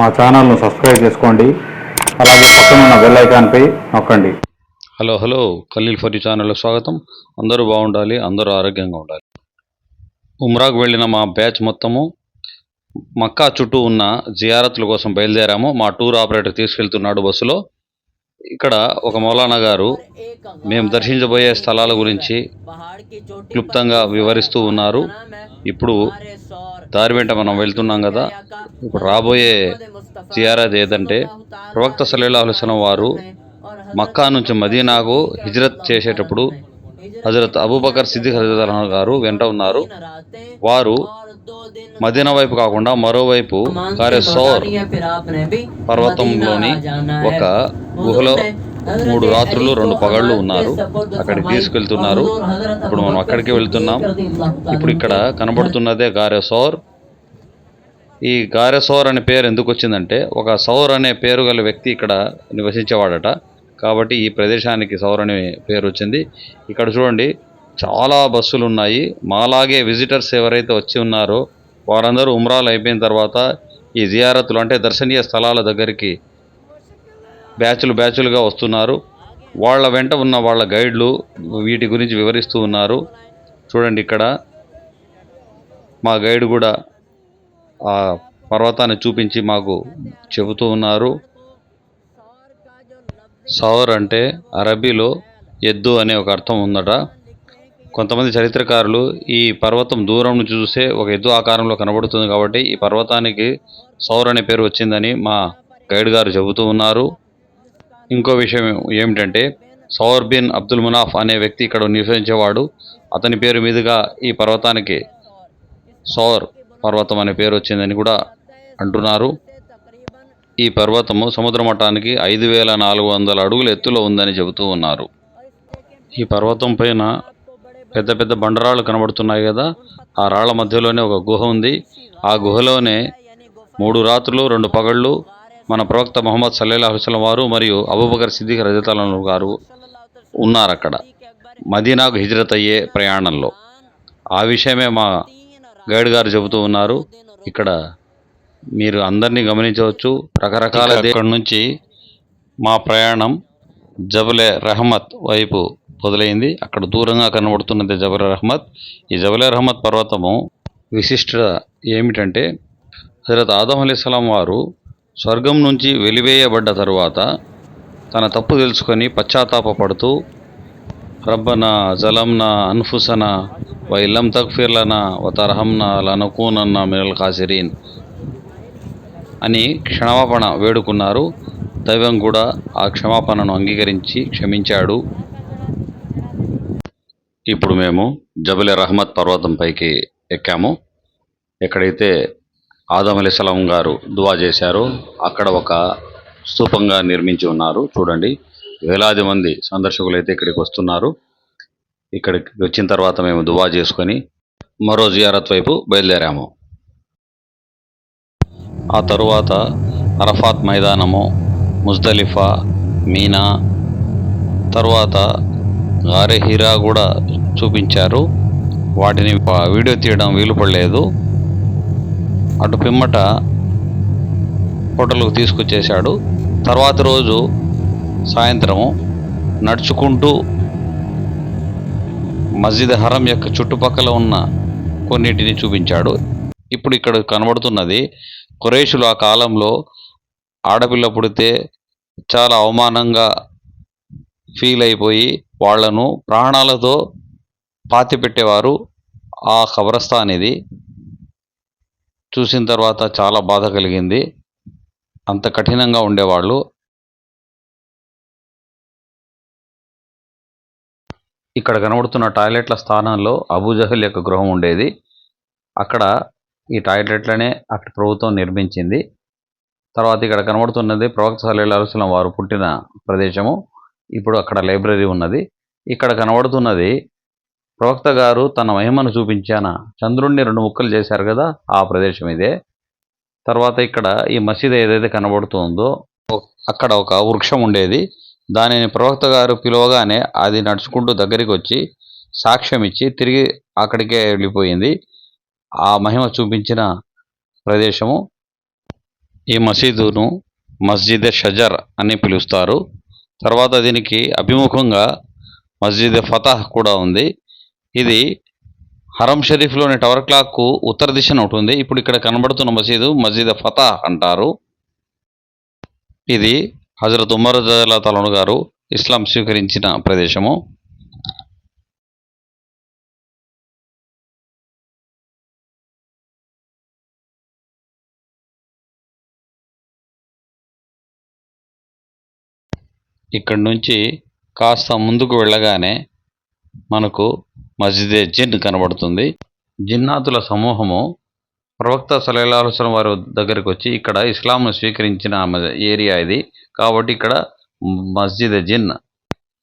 మా ఛానల్ను సబ్స్క్రైబ్ చేసుకోండి. అలాగే పక్కన ఉన్న బెల్ ఐకాన్పై నొక్కండి. Hello hello. ఖలీల్ ఫర్ ఛానల్లో స్వాగతం. అందరూ బాగుండాలి అందరూ ఆరోగ్యంగా ఉండాలి. ఉమ్రాకు వెళ్ళిన మా బ్యాచ్ మొత్తము మక్కా చుట్టూ ఉన్న జియారత్ల కోసం బయలుదేరాము. మా టూర్ ఆపరేటర్ తీసుకెళ్తున్నాడు బస్సులో. ఇక్కడ ఒక మౌలానా గారు మేము దర్శించబోయే స్థలాల గురించి క్లుప్తంగా వివరిస్తూ ఉన్నారు. ఇప్పుడు దారి వెంట మనం వెళ్తున్నాం కదా ఇప్పుడు రాబోయే జియారత్ ఏదంటే ప్రవక్త సలీలా అలైహి వారు మక్కా నుంచి మదీనాకు హిజ్రత్ చేసేటప్పుడు హజరత్ అబూబకర్ సిద్దిక్ హజరత్ గారు వెంట ఉన్నారు. వారు మదీనా వైపు కాకుండా మరోవైపు కారే పర్వతంలోని ఒక గుహలో మూడు రాత్రులు రెండు పగళ్ళు ఉన్నారు. అక్కడికి తీసుకెళ్తున్నారు. ఇప్పుడు మనం అక్కడికి వెళ్తున్నాం. ఇప్పుడు ఇక్కడ కనబడుతున్నదే గారె సౌర్. ఈ గారె సౌర్ అనే పేరు ఎందుకు వచ్చిందంటే ఒక సౌర్ అనే పేరు గల వ్యక్తి ఇక్కడ నివసించేవాడట. కాబట్టి ఈ ప్రదేశానికి సౌర్ అనే పేరు వచ్చింది. ఇక్కడ చూడండి చాలా బస్సులు ఉన్నాయి. మాలాగే విజిటర్స్ ఎవరైతే వచ్చి ఉన్నారో వారందరూ ఉమ్రాలు అయిపోయిన తర్వాత ఈ జియారతులు అంటే దర్శనీయ స్థలాల దగ్గరికి బ్యాచులు బ్యాచులుగా వస్తున్నారు. వాళ్ళ వెంట ఉన్న వాళ్ళ గైడ్లు వీటి గురించి వివరిస్తూ ఉన్నారు. చూడండి ఇక్కడ. మా గైడ్ కూడా ఆ పర్వతాన్ని చూపించి మాకు చెబుతూ ఉన్నారు. సౌర్ అంటే అరబీలో ఎద్దు అనే ఒక అర్థం ఉందట. కొంతమంది చరిత్రకారులు ఈ పర్వతం దూరం నుంచి చూసే ఒక ఎద్దు ఆకారంలో కనబడుతుంది కాబట్టి ఈ పర్వతానికి సౌర్ అనే పేరు వచ్చిందని మా గైడ్ గారు చెబుతూ ఉన్నారు. ఇంకో విషయం ఏమిటంటే సౌర్ బిన్ అబ్దుల్ మునాఫ్ అనే వ్యక్తి ఇక్కడ నివసించేవాడు. అతని పేరు మీదుగా ఈ పర్వతానికి సౌర్ పర్వతం అనే పేరు వచ్చిందని కూడా అంటున్నారు. ఈ పర్వతము సముద్ర మట్టానికి ఐదు వేల నాలుగు వందల అడుగుల ఎత్తులో ఉందని చెబుతూ ఉన్నారు. ఈ పర్వతం పైన పెద్ద పెద్ద బండరాళ్ళు కనబడుతున్నాయి కదా ఆ రాళ్ళ మధ్యలోనే ఒక గుహ ఉంది. ఆ గుహలోనే మూడు రాత్రులు రెండు పగళ్ళు మన ప్రవక్త మొహమ్మద్ సల్లేల్లాహు వసల్లం వారు మరియు అబూబకర్ సిద్దిక్ రజతాలను గారు ఉన్నారు అక్కడ మదీనాకు హిజ్రత్ అయ్యే ప్రయాణంలో. ఆ విషయమే మా గైడ్ గారు చెబుతూ ఉన్నారు. ఇక్కడ మీరు అందరినీ గమనించవచ్చు. రకరకాల ఇక్కడ నుంచి మా ప్రయాణం జబలే రహమత్ వైపు మొదలైంది. అక్కడ దూరంగా కనబడుతున్నది జబలే రహమత్. ఈ జబలే రహమత్ పర్వతము విశిష్టత ఏమిటంటే హజరత్ ఆదం అలీస్లాం వారు స్వర్గం నుంచి వెలివేయబడ్డ తరువాత తన తప్పు తెలుసుకొని పశ్చాత్తాపడుతూ రబ్బన జలంన అన్ఫుసన వ ఇల్లం తక్ఫిర్లన వ లనకూనన్న మినల్ ఖాసిరీన్ అని క్షమాపణ వేడుకున్నారు. దైవం కూడా ఆ క్షమాపణను అంగీకరించి క్షమించాడు. ఇప్పుడు మేము జబలే రహమత్ పర్వతంపైకి ఎక్కాము. ఎక్కడైతే ఆదం అలీస్లాం గారు దువా చేశారు. అక్కడ ఒక స్తూపంగా నిర్మించి ఉన్నారు. చూడండి వేలాది మంది సందర్శకులు అయితే ఇక్కడికి వస్తున్నారు. ఇక్కడికి వచ్చిన తర్వాత మేము దువా చేసుకొని మరో జియారత్ వైపు బయలుదేరాము. ఆ తరువాత అరఫాత్ మైదానము ముజ్దలిఫా మీనా తర్వాత గారె హీరా కూడా చూపించారు. వాటిని వీడియో తీయడం వీలు పడలేదు. అటు పిమ్మట హోటల్కు తీసుకొచ్చేశాడు. తర్వాత రోజు సాయంత్రము నడుచుకుంటూ మస్జిద్ హరం యొక్క చుట్టుపక్కల ఉన్న కొన్నిటిని చూపించాడు. ఇప్పుడు ఇక్కడ కనబడుతున్నది కురేషులు ఆ కాలంలో ఆడపిల్ల పుడితే చాలా అవమానంగా ఫీల్ అయిపోయి వాళ్ళను ప్రాణాలతో పాతి పెట్టేవారు ఆ కబరస్థాన్ ఇది. చూసిన తర్వాత చాలా బాధ కలిగింది. అంత కఠినంగా ఉండేవాళ్ళు. ఇక్కడ కనబడుతున్న టాయిలెట్ల స్థానంలో అబూజహల్ యొక్క గృహం ఉండేది. అక్కడ ఈ టాయిలెట్లనే అక్కడ ప్రభుత్వం నిర్మించింది. తర్వాత ఇక్కడ కనబడుతున్నది ప్రవక్త సలీలాహుస్లం వారు పుట్టిన ప్రదేశము. ఇప్పుడు అక్కడ లైబ్రరీ ఉన్నది. ఇక్కడ కనబడుతున్నది ప్రవక్త గారు తన మహిమను చూపించాన. చంద్రుణ్ణి రెండు ముక్కలు చేశారు కదా ఆ ప్రదేశం ఇదే. తర్వాత ఇక్కడ ఈ మసీదు ఏదైతే కనబడుతుందో అక్కడ ఒక వృక్షం ఉండేది. దానిని ప్రవక్త గారు పిలవగానే అది నడుచుకుంటూ దగ్గరికి వచ్చి సాక్ష్యం ఇచ్చి తిరిగి అక్కడికే వెళ్ళిపోయింది. ఆ మహిమ చూపించిన ప్రదేశము ఈ మసీదును మస్జిద్ షజర్ అని పిలుస్తారు. తర్వాత దీనికి అభిముఖంగా మస్జిద్ ఫతాహ్ కూడా ఉంది. ఇది హరం షరీఫ్లోని టవర్ క్లాక్కు ఉత్తర దిశన ఉంటుంది ఇప్పుడు ఇక్కడ కనబడుతున్న మసీదు మసీద్ ఫతాహ్ అంటారు. ఇది హజరత్ ఉమర్ జల్లా తలను గారు ఇస్లాం స్వీకరించిన ప్రదేశము. ఇక్కడి నుంచి కాస్త ముందుకు వెళ్ళగానే మనకు మస్జిద్ జిన్ కనబడుతుంది. జిన్నాతుల సమూహము ప్రవక్త సలహాలుసలం వారి దగ్గరికి వచ్చి ఇక్కడ ఇస్లాంను స్వీకరించిన ఏరియా ఇది. కాబట్టి ఇక్కడ మస్జిద్ జిన్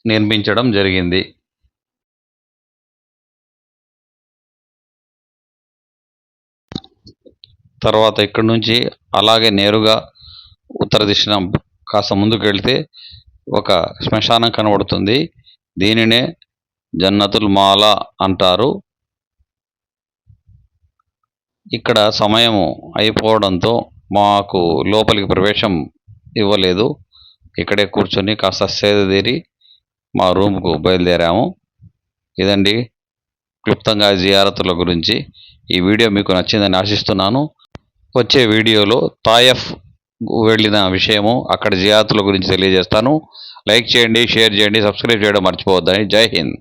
నిర్మించడం జరిగింది. తర్వాత ఇక్కడ నుంచి అలాగే నేరుగా ఉత్తర దిశన కాస్త ముందుకు వెళ్తే ఒక శ్మశానం కనబడుతుంది. దీనినే జన్నతుల్ మాల అంటారు. ఇక్కడ సమయము అయిపోవడంతో మాకు లోపలికి ప్రవేశం ఇవ్వలేదు. ఇక్కడే కూర్చొని కాస్త సేద తీరి మా రూమ్కు బయలుదేరాము. ఇదండి క్లుప్తంగా జియారతుల గురించి. ఈ వీడియో మీకు నచ్చిందని ఆశిస్తున్నాను. వచ్చే వీడియోలో తాయఫ్ వెళ్ళిన విషయము అక్కడ జియారతుల గురించి తెలియజేస్తాను. లైక్ చేయండి షేర్ చేయండి సబ్స్క్రైబ్ చేయడం మర్చిపోవద్దని. జై హింద్.